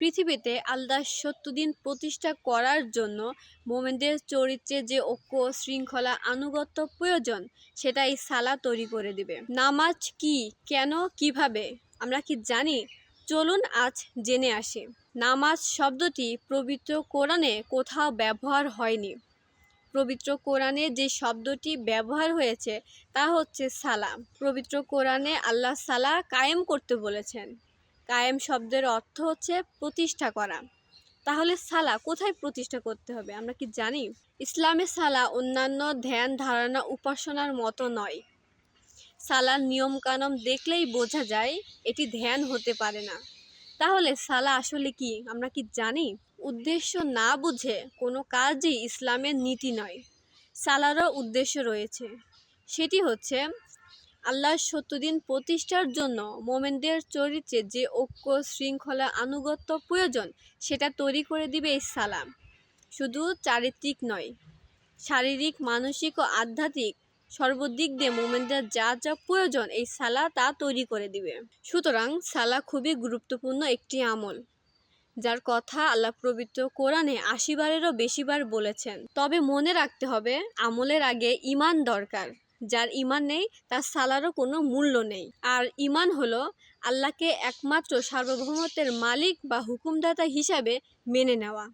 পৃথিবীতে আল্লাহ সত্যদিন প্রতিষ্ঠা করার জন্য মোমেনদের চরিত্রে যে ঐক্য শৃঙ্খলা আনুগত্য প্রয়োজন সেটা এই সালা তৈরি করে দিবে। নামাজ কি, কেন, কীভাবে, আমরা কি জানি? চলুন আজ জেনে আসি। নামাজ শব্দটি পবিত্র কোরআনে কোথাও ব্যবহার হয়নি। পবিত্র কোরআনে যে শব্দটি ব্যবহার হয়েছে, তা হচ্ছে সালা। পবিত্র কোরআনে আল্লাহ সালা কায়েম করতে বলেছেন। কায়েম শব্দের অর্থ হচ্ছে প্রতিষ্ঠা করা। তাহলে সালা কোথায় প্রতিষ্ঠা করতে হবে? আমরা কি জানি? ইসলামে সালা অন্যান্য ধ্যান, ধারণা, উপাসনার মতো নয়। সালার নিয়মকানুন দেখলেই বোঝা যায় এটি ধ্যান হতে পারে না। তাহলে সালা আসলে কি? আমরা কি জানি? উদ্দেশ্য না বুঝে কোনো কাজই ইসলামের নীতি নয়। সালারও উদ্দেশ্য রয়েছে। সেটি হচ্ছে আল্লাহর সত্যদিন প্রতিষ্ঠার জন্য মোমেনদের চরিত্রে যে ঐক্য শৃঙ্খলা আনুগত্য প্রয়োজন, সেটা তৈরি করে দিবে এই শুধু চারিত্রিক নয়, শারীরিক, মানসিক ও আধ্যাত্মিক সর্বদিক দিয়ে মোমেনদের যা যা প্রয়োজন এই সালা তা তৈরি করে দিবে। সুতরাং সালা খুবই গুরুত্বপূর্ণ একটি আমল, যার কথা আল্লাহ পবিত্র কোরআনে আশিবারেরও বেশিবার বলেছেন। তবে মনে রাখতে হবে, আমলের আগে ইমান দরকার। যার ইমান নেই, তার সালারও কোনো মূল্য নেই। আর ইমান হলো আল্লাহকে একমাত্র সার্বভৌমত্বের মালিক বা হুকুমদাতা হিসাবে মেনে নেওয়া।